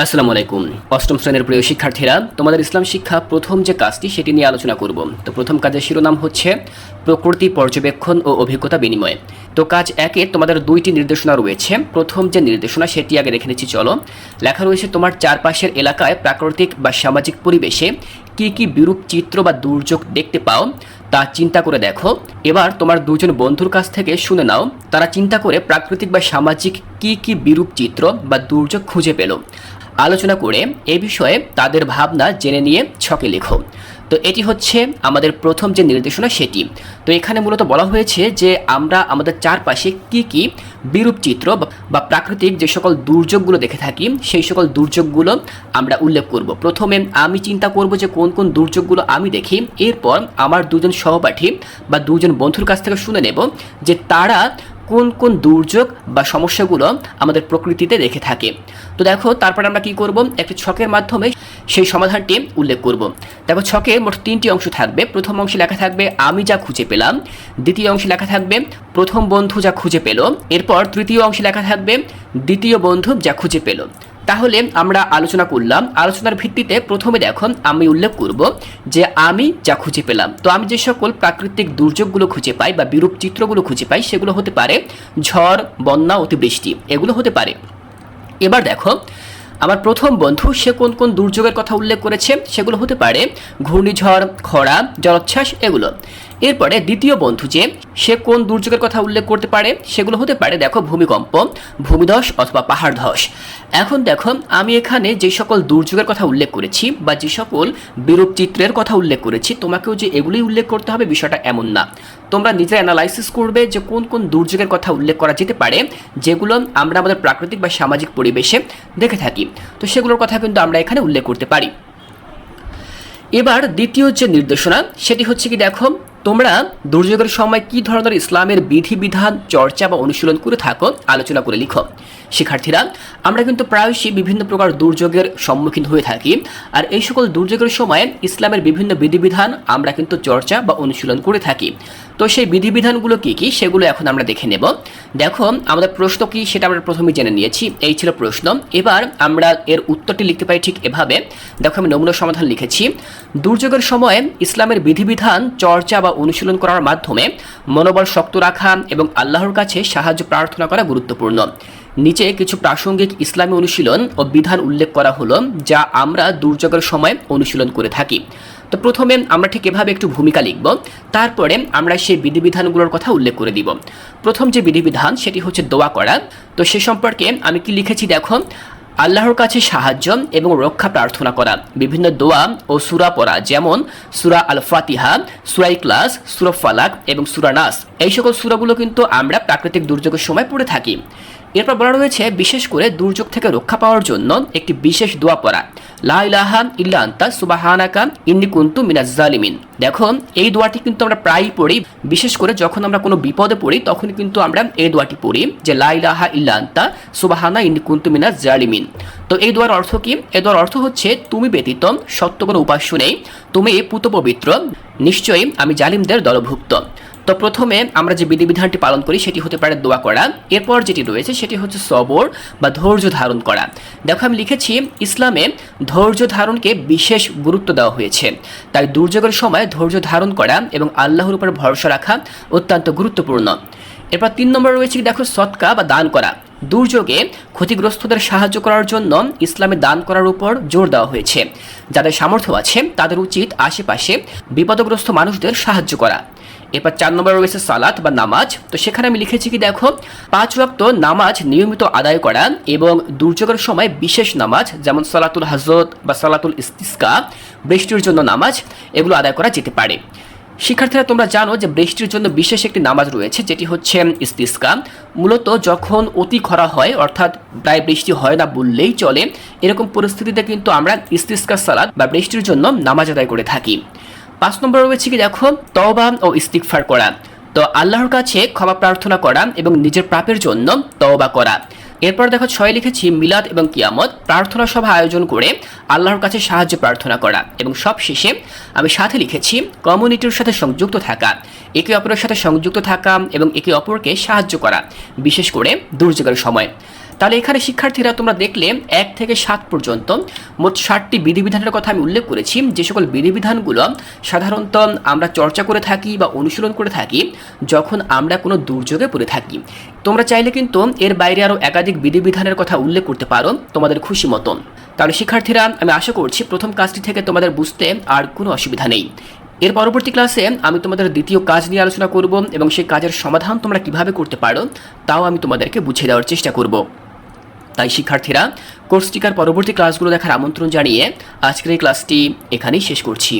আসসালামু আলাইকুম। অষ্টম শ্রেণির প্রিয় শিক্ষার্থীরা, তোমাদের ইসলাম শিক্ষা প্রথম যে কাজটি সেটি নিয়ে আলোচনা করব। তো প্রথম কাজের শিরোনাম হচ্ছে প্রকৃতি, পর্যবেক্ষণ ও অভিজ্ঞতা বিনিময়। তো কাজ একে তোমাদের দুইটি নির্দেশনা রয়েছে। প্রথম যে নির্দেশনা, সেটি আগে রেখে নিচ্ছি, চলো। লেখা রয়েছে, তোমার চারপাশের এলাকায় প্রাকৃতিক বা সামাজিক পরিবেশে কি কি বিরূপ চিত্র বা দুর্যোগ দেখতে পাও, তা চিন্তা করে দেখো। এবার তোমার দুজন বন্ধুর কাছ থেকে শুনে নাও। তারা চিন্তা করে প্রাকৃতিক বা সামাজিক কি কি বিরূপ চিত্র বা দুর্যোগ খুঁজে পেল। আলোচনা করে এ বিষয়ে তাদের ভাবনা জেনে নিয়ে ছকে লেখো। তো এটি হচ্ছে আমাদের প্রথম যে নির্দেশনা সেটি। তো এখানে মূলত বলা হয়েছে যে আমরা আমাদের চারপাশে কি কি বিরূপ চিত্র বা- প্রাকৃতিক যে সকল দুর্যোগগুলো দেখে থাকি, সেই সকল দুর্যোগগুলো আমরা উল্লেখ করব। প্রথমে আমি চিন্তা করব যে কোন কোন দুর্যোগগুলো আমি দেখি, এরপর আমার দুজন সহপাঠী বা দুজন বন্ধুর কাছ থেকে শুনে নেব যে তারা কোন কোন দুর্যোগ বা সমস্যাগুলো আমাদের প্রকৃতিতে দেখে থাকে। তো দেখো, তারপর আমরা কি করব? একটি ছকের মাধ্যমে সেই সমাধানটি উল্লেখ করব। দেখো, ছকে মোট তিনটি অংশ থাকবে। প্রথম অংশে লেখা থাকবে, আমি যা খুঁজে পেলাম। দ্বিতীয় অংশে লেখা থাকবে, প্রথম বন্ধু যা খুঁজে পেল। এরপর তৃতীয় অংশে লেখা থাকবে, দ্বিতীয় বন্ধু যা খুঁজে পেল। তাহলে আমরা আলোচনা করলাম। আলোচনার ভিত্তিতে প্রথমে দেখো আমি উল্লেখ করব যে আমি যা খুঁজে পেলাম। তো আমি যে সকল প্রাকৃতিক দুর্যোগগুলো খুঁজে পাই বা বিরূপ চিত্রগুলো খুঁজে পাই, সেগুলো হতে পারে ঝড়, বন্যা, অতিবৃষ্টি, এগুলো হতে পারে। এবার দেখো, আমার প্রথম বন্ধু, সে কোন কোন দুর্যোগের কথা উল্লেখ করেছে, সেগুলো হতে পারে ঘূর্ণিঝড়, খরা, জলোচ্ছ্বাস, এগুলো। এরপরে দ্বিতীয় বন্ধু যে, সে কোন দুর্যোগের কথা উল্লেখ করতে পারে, সেগুলো হতে পারে, দেখো, ভূমিকম্প, ভূমিধস অথবা পাহাড় ধস এখন দেখো, আমি এখানে যে সকল দুর্যোগের কথা উল্লেখ করেছি বা যে সকল বিরূপ চিত্রের কথা উল্লেখ করেছি, তোমাকেও যে এগুলোই উল্লেখ করতে হবে বিষয়টা এমন না। তোমরা নিজে অ্যানালাইসিস করবে যে কোন কোন দুর্যোগের কথা উল্লেখ করা যেতে পারে, যেগুলো আমরা আমাদের প্রাকৃতিক বা সামাজিক পরিবেশে দেখে থাকি। তো সেগুলোর কথা কিন্তু আমরা এখানে উল্লেখ করতে পারি। এবার দ্বিতীয় যে নির্দেশনা, সেটি হচ্ছে কি দেখো তোমরা দুর্যোগের সময় কি ধরনের ইসলামের বিধিবিধান, চর্চা বা অনুশীলন করে থাকো, আলোচনা করে লিখো। শিক্ষার্থীরা, আমরা কিন্তু প্রায়শই বিভিন্ন প্রকার দুর্যোগের সম্মুখীন হয়ে থাকি আর এই সকল দুর্যোগের সময় ইসলামের বিভিন্ন বিধিবিধান আমরা কিন্তু চর্চা বা অনুশীলন করে থাকি। তো সেই বিধিবিধানগুলো কী কী সেগুলো এখন আমরা দেখে নেব। দেখো, আমাদের প্রশ্ন কি সেটা আমরা প্রথমে জেনে নিয়েছি, এই ছিল প্রশ্ন। এবার আমরা এর উত্তরটি লিখতে পারি ঠিক এভাবে। দেখো, আমি নমুনা সমাধান লিখেছি। দুর্যোগের সময় ইসলামের বিধিবিধান, চর্চা বা অনুশীলন করার মাধ্যমে মনোবল শক্ত রাখা এবং আল্লাহর কাছে সাহায্য প্রার্থনা করা গুরুত্বপূর্ণ। নিচে কিছু প্রাসঙ্গিক ইসলামী অনুশীলন ও বিধান উল্লেখ করা হলো, যা আমরা দুর্যোগের সময় অনুশীলন করে থাকি। তো প্রথমে আমরা ঠিক এভাবে একটু ভূমিকা লিখব, তারপরে আমরা সেই বিধিবিধানগুলোর কথা উল্লেখ করে দিব। প্রথম যে বিধিবিধান, সেটি হচ্ছে দোয়া করা। তো সে সম্পর্কে আমি কি লিখেছি দেখো, আল্লাহর কাছে সাহায্য এবং রক্ষা প্রার্থনা করা। বিভিন্ন দোয়া ও সুরা পড়া, যেমন সুরা আল ফাতিহা সুরাই ক্লাস সুরা ফালাক এবং সুরা নাস। এই সকল সুরাগুলো কিন্তু আমরা প্রাকৃতিক দুর্যোগের সময় পড়ে থাকি। এরপর বলা রয়েছে, বিশেষ করে দুর্যোগ থেকে রক্ষা পাওয়ার জন্য একটি বিশেষ দোয়া পড়া। লা ইলাহা ইল্লা সুবাহানাকা ইন্নি কুনতু মিনাজ জালিমিন। দেখো, এই দোয়াটি কিন্তু আমরা প্রায়ই পড়ি, বিশেষ করে যখন আমরা কোনো বিপদে পড়ি, তখন কিন্তু আমরা এই দোয়াটি পড়ি যে, লা ইলাহা ইল্লা আন্তা, সুবাহানা ইন্নি কুনতু মিনাজ জালিমিন। তো এই দোয়ার অর্থ কি? এই দোয়ার অর্থ হচ্ছে, তুমি ব্যতীত সত্য কোনো উপাস্য নেই, তুমি পুত পবিত্র নিশ্চয়ই আমি জালিমদের দলভুক্ত। তো প্রথমে আমরা যে বিধিবিধানটি পালন করি, সেটি হতে পারে দোয়া করা। এরপর যেটি রয়েছে, সেটি হচ্ছে সবর বা ধৈর্য ধারণ করা। দেখো, আমি লিখেছি, ইসলামে ধৈর্য ধারণকে বিশেষ গুরুত্ব দেওয়া হয়েছে। তাই দুর্যোগের সময় ধৈর্য ধারণ করা এবং আল্লাহর উপর ভরসা রাখা অত্যন্ত গুরুত্বপূর্ণ। এরপর তিন নম্বর রয়েছে দেখো, সৎকা বা দান করা। দুর্যোগে ক্ষতিগ্রস্তদের সাহায্য করার জন্য ইসলামে দান করার উপর জোর দেওয়া হয়েছে। যাদের সামর্থ্য আছে, তাদের উচিত আশেপাশে বিপদগ্রস্ত মানুষদের সাহায্য করা। এরপর চার নম্বর রয়েছে সালাত বা নামাজ। তো সেখানে আমি লিখেছি কি, দেখো, পাঁচ ওয়াক্ত নামাজ নিয়মিত আদায় করা এবং দুর্যোগের সময় বিশেষ নামাজ, যেমন সালাতুল হাজরত বা সালাতুল ইস্তিস্কা, বৃষ্টির জন্য নামাজ, এগুলো আদায় করা যেতে পারে। শিক্ষার্থীরা, তোমরা জানো যে বৃষ্টির জন্য বিশেষ একটি নামাজ রয়েছে, যেটি হচ্ছে ইস্তিস্কা। মূলত যখন অতি খরা হয়, অর্থাৎ প্রায় বৃষ্টি হয় না বললেই চলে, এরকম পরিস্থিতিতে কিন্তু আমরা ইস্তিস্কা সালাদ বা বৃষ্টির জন্য নামাজ আদায় করে থাকি। পাঁচ নম্বর রয়েছে কি, দেখো, তওবা ও ইস্তিকফার করা। তো আল্লাহর কাছে ক্ষমা প্রার্থনা করা এবং নিজের প্রাপের জন্য তওবা করা। এরপর দেখো, ছয় লিখেছি, মিলাদ এবং কিয়ামত। প্রার্থনা সভা আয়োজন করে আল্লাহর কাছে সাহায্য প্রার্থনা করা। এবং সব শেষে আমি সাথে লিখেছি কমিউনিটির সাথে সংযুক্ত থাকা। একে অপরের সাথে সংযুক্ত থাকা এবং একে অপরকে সাহায্য করা, বিশেষ করে দুর্যোগের সময়। তাহলে এখানে শিক্ষার্থীরা তোমরা দেখলে এক থেকে সাত পর্যন্ত মোট ষাটটি বিধিবিধানের কথা আমি উল্লেখ করেছি। যে সকল বিধিবিধানগুলো সাধারণত আমরা চর্চা করে থাকি বা অনুশীলন করে থাকি, যখন আমরা কোনো দুর্যোগে পড়ে থাকি। তোমরা চাইলে কিন্তু এর বাইরে আরও একাধিক বিধিবিধানের কথা উল্লেখ করতে পারো তোমাদের খুশি মতন। তাহলে শিক্ষার্থীরা, আমি আশা করছি প্রথম কাজটি থেকে তোমাদের বুঝতে আর কোনো অসুবিধা নেই। এর পরবর্তী ক্লাসে আমি তোমাদের দ্বিতীয় কাজ নিয়ে আলোচনা করব এবং সেই কাজের সমাধান তোমরা কীভাবে করতে পারো, তাও আমি তোমাদেরকে বুঝিয়ে দেওয়ার চেষ্টা করব। তাই শিক্ষার্থীরা কোর্সটিকার পরবর্তী ক্লাসগুলো দেখার আমন্ত্রণ জানিয়ে আজকের এই ক্লাসটি এখানেই শেষ করছি।